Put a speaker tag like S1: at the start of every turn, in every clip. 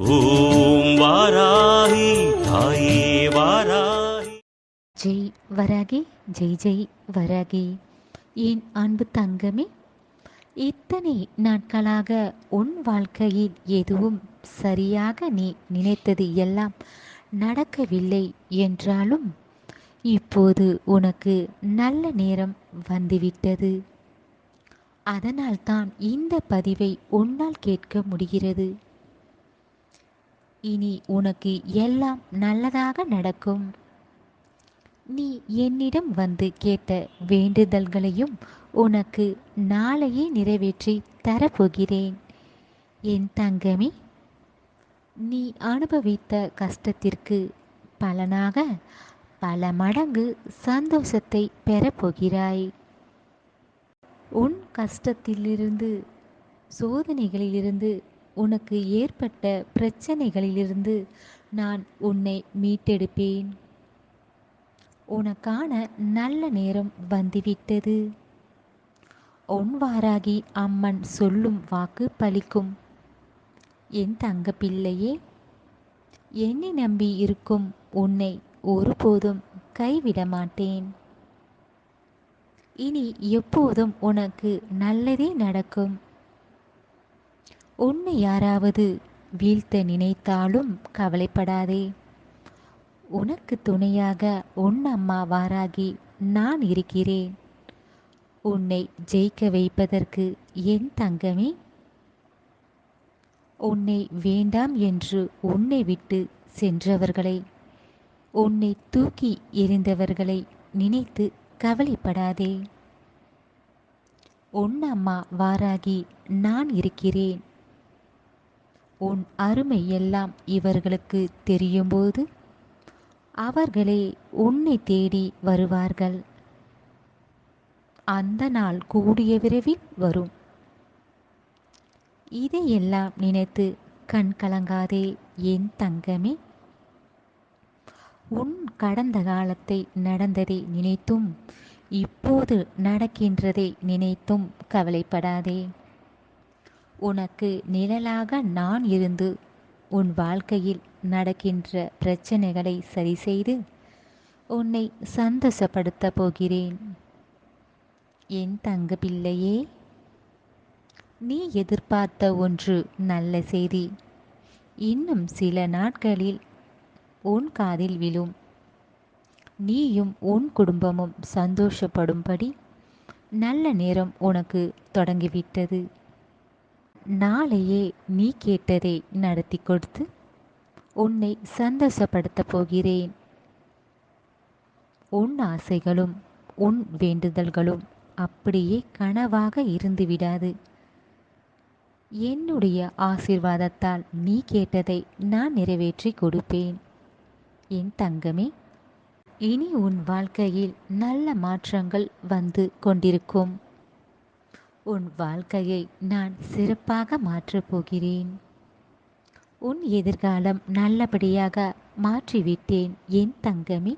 S1: ஓம் வாராகி தாயே வாராகி.
S2: ஜெய் வராகி ஜெய் ஜெய் வராகி. என் அன்பு தங்கமே? இத்தனை நாட்களாக உன் வாழ்க்கையில் எதுவும் சரியாக நீ நினைத்தது எல்லாம் நடக்கவில்லை என்றாலும் இப்போது உனக்கு நல்ல நேரம் வந்துவிட்டது. அதனால்தான் இந்த பதிவை உன்னால் கேட்க முடிகிறது. இனி உனக்கு எல்லாம் நல்லதாக நடக்கும். நீ என்னிடம் வந்து கேட்ட வேண்டுதல்களையும் உனக்கு நாளையே நிறைவேற்றி தரப்போகிறேன். என் தங்கமே நீ அனுபவித்த கஷ்டத்திற்கு பலனாக பல மடங்கு சந்தோஷத்தை பெறப்போகிறாய். உன் கஷ்டத்திலிருந்து சோதனைகளிலிருந்து உனக்கு ஏற்பட்ட பிரச்சனைகளிலிருந்து நான் உன்னை மீட்டெடுப்பேன். உனக்கான நல்ல நேரம் வந்துவிட்டது. ஒன்வாராகி அம்மன் சொல்லும் வாக்கு பலிக்கும். என் தங்க பிள்ளையே என்னை நம்பி இருக்கும் உன்னை ஒருபோதும் கைவிட மாட்டேன். இனி எப்போதும் உனக்கு நல்லதே நடக்கும். உன்னை யாராவது வீழ்த்த நினைத்தாலும் கவலைப்படாதே. உனக்கு துணையாக உன் அம்மா வாராகி நான் இருக்கிறேன். உன்னை ஜெயிக்க வைப்பதற்கு என் தங்கமே. உன்னை வேண்டாம் என்று உன்னை விட்டு சென்றவர்களை. உன்னை தூக்கி எறிந்தவர்களை நினைத்து கவலைப்படாதே. உன் அம்மா வாராகி நான் இருக்கிறேன். உன் அருமை எல்லாம் இவர்களுக்கு தெரியும்போது அவர்களே உன்னை தேடி வருவார்கள். அந்த நாள் கூடிய விரைவில் வரும். இதையெல்லாம் நினைத்து கண் கலங்காதே என் தங்கமே. உன் கடந்த காலத்தை நடந்ததை நினைத்தும் இப்போது நடக்கின்றதை நினைத்தும் கவலைப்படாதே. உனக்கு நிழலாக நான் இருந்து உன் வாழ்க்கையில் நடக்கின்ற பிரச்சனைகளை சரி செய்து உன்னை சந்தோஷப்படுத்த போகிறேன். என் தங்க பிள்ளையே நீ எதிர்பார்த்த ஒன்று நல்ல செய்தி. இன்னும் சில நாட்களில் உன் காதில் விழும். நீயும் உன் குடும்பமும் சந்தோஷப்படும்படி நல்ல நேரம் உனக்கு தொடங்கிவிட்டது. நாளையே நீ கேட்டதை நடத்தி கொடுத்து உன்னை சந்தோஷப்படுத்தப் போகிறேன். உன் ஆசைகளும் உன் வேண்டுதல்களும் அப்படியே கனவாக இருந்து விடாது. என்னுடைய ஆசீர்வாதத்தால் நீ கேட்டதை நான் நிறைவேற்றி கொடுப்பேன். என் தங்கமே இனி உன் வாழ்க்கையில் நல்ல மாற்றங்கள் வந்து கொண்டிருக்கும். உன் வாழ்க்கையை நான் சிறப்பாக மாற்றப் போகிறேன். உன் எதிர்காலம் நல்லபடியாக மாற்றிவிட்டேன் என் தங்கமே.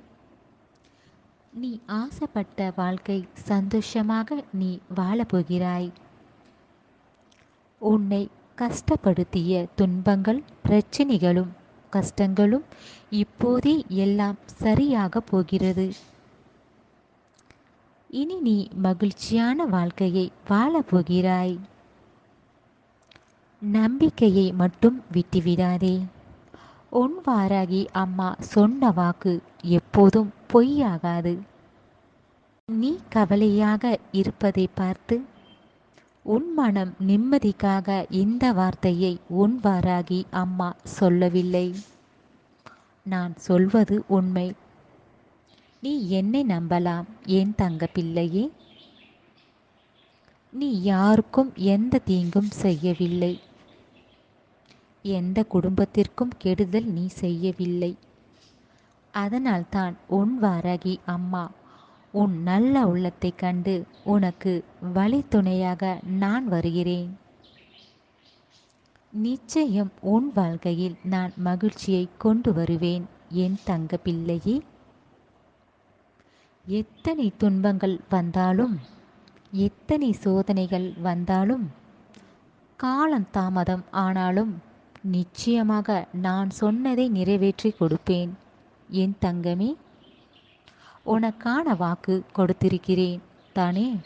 S2: நீ ஆசைப்பட்ட வாழ்க்கை சந்தோஷமாக நீ வாழப்போகிறாய். உன்னை கஷ்டப்படுத்திய துன்பங்கள் பிரச்சனைகளும் கஷ்டங்களும் இப்போதே எல்லாம் சரியாக போகிறது. இனி நீ மகிழ்ச்சியான வாழ்க்கையை வாழப் போகிறாய் நம்பிக்கையை மட்டும் விட்டுவிடாதே. உன் வாராகி அம்மா சொன்ன வாக்கு எப்போதும் பொய்யாகாது. நீ கவலையாக இருப்பதை பார்த்து உன் மனம் நிம்மதிக்காக இந்த வார்த்தையை உன் வாராகி அம்மா சொல்லவில்லை. நான் சொல்வது உண்மை. நீ என்னை நம்பலாம் என் தங்க பிள்ளையே நீ யாருக்கும் எந்த தீங்கும் செய்யவில்லை. எந்த குடும்பத்திற்கும் கெடுதல் நீ செய்யவில்லை. அதனால்தான் உன் வாராகி அம்மா உன் நல்ல உள்ளத்தை கண்டு உனக்கு வழித்துணையாக நான் வருகிறேன். நிச்சயம் உன் வாழ்க்கையில் நான் மகிழ்ச்சியை கொண்டு வருவேன் என் தங்க பிள்ளையே எத்தனை துன்பங்கள் வந்தாலும் எத்தனை சோதனைகள் வந்தாலும் காலம் தாமதம் ஆனாலும் நிச்சயமாக நான் சொன்னதை நிறைவேற்றி கொடுப்பேன். என் தங்கமே உனக்கான வாக்கு கொடுத்திருக்கிறேன் தானே?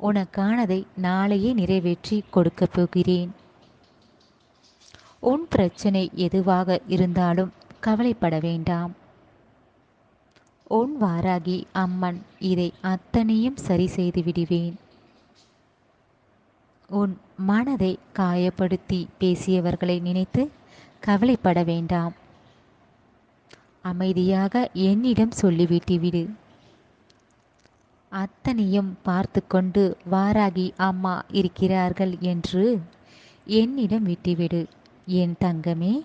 S2: உனக்கானதை நாளையே நிறைவேற்றி கொடுக்கப் போகிறேன். உன் பிரச்சனை எதுவாக இருந்தாலும் கவலைப்பட வேண்டாம். உன் வாராகி அம்மன் இதை அத்தனையும் சரி செய்து விடுவேன். உன் மனதை காயப்படுத்தி பேசியவர்களை நினைத்து கவலைப்பட வேண்டாம். அமைதியாக என்னிடம் சொல்லிவிட்டு விடு. அத்தனையும் பார்த்து கொண்டு வாராகி அம்மா இருக்கிறார்கள் என்று என்னிடம் விட்டுவிடு. என் தங்கமே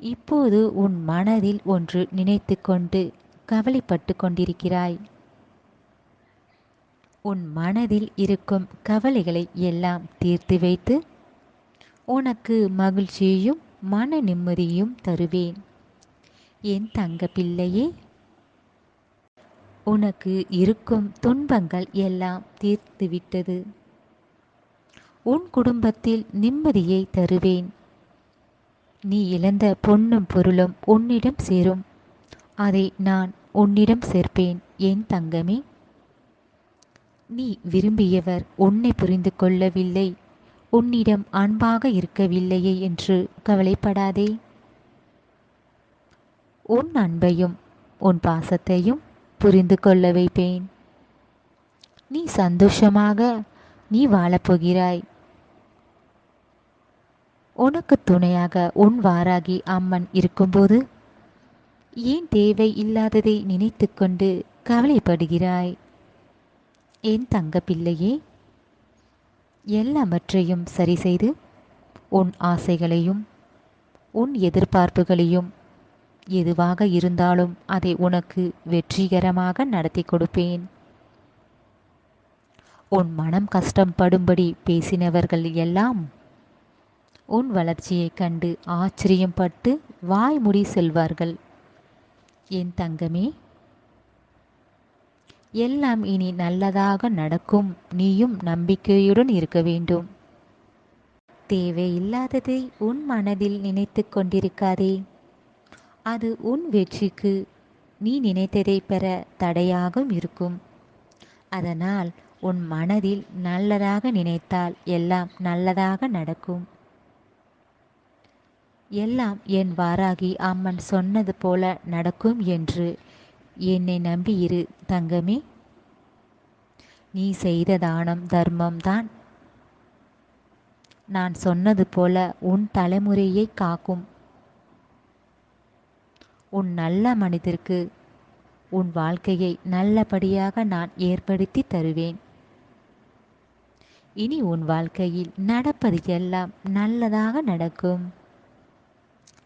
S2: இப்போது உன் மனதில் ஒன்று நினைத்து கொண்டு கவலைப்பட்டு கொண்டிருக்கிறாய். உன் மனதில் இருக்கும் கவலைகளை எல்லாம் தீர்த்து வைத்து உனக்கு மகிழ்ச்சியையும் மன நிம்மதியும் தருவேன். என் தங்க பிள்ளையே உனக்கு இருக்கும் துன்பங்கள் எல்லாம் தீர்த்துவிட்டது. உன் குடும்பத்தில் நிம்மதியை தருவேன். நீ இழந்த பொன்னும் பொருளும் உன்னிடம் சேரும். அதை நான் உன்னிடம் சேர்ப்பேன் என் தங்கமே. நீ விரும்பியவர் உன்னை புரிந்து கொள்ளவில்லை. உன்னிடம் அன்பாக இருக்கவில்லையே என்று கவலைப்படாதே. உன் அன்பையும் உன் பாசத்தையும் புரிந்து கொள்ள வைப்பேன். நீ சந்தோஷமாக நீ வாழப்போகிறாய். உனக்கு துணையாக உன் வாராகி அம்மன் இருக்கும்போது ஏன் தேவை இல்லாததை நினைத்து கொண்டு கவலைப்படுகிறாய்? என் தங்க பிள்ளையே எல்லாவற்றையும் சரி செய்து உன் ஆசைகளையும் உன் எதிர்பார்ப்புகளையும் எதுவாக இருந்தாலும் அதை உனக்கு வெற்றிகரமாக நடத்தி கொடுப்பேன். உன் மனம் கஷ்டப்படும்படி பேசினவர்கள் எல்லாம் உன் வளர்ச்சியைக் கண்டு ஆச்சரியப்பட்டு வாய்மூடி செல்வார்கள். என் தங்கமே எல்லாம் இனி நல்லதாக நடக்கும். நீயும் நம்பிக்கையுடன் இருக்க வேண்டும். தேவையில்லாததை உன் மனதில் நினைத்து கொண்டிருக்காதே. அது உன் வெற்றிக்கு நீ நினைத்ததை பெற தடையாகவும் இருக்கும். அதனால் உன் மனதில் நல்லதாக நினைத்தால் எல்லாம் நல்லதாக நடக்கும். எல்லாம் என் வாராகி அம்மன் சொன்னது போல நடக்கும் என்று என்னை நம்பியிரு தங்கமே. நீ செய்த தானம் தர்மம் தான் நான் சொன்னது போல உன் தலைமுறையை காக்கும். உன் நல்ல மனிதருக்கு உன் வாழ்க்கையை நல்லபடியாக நான் ஏற்படுத்தி தருவேன். இனி உன் வாழ்க்கையில் நடப்பது எல்லாம் நல்லதாக நடக்கும்.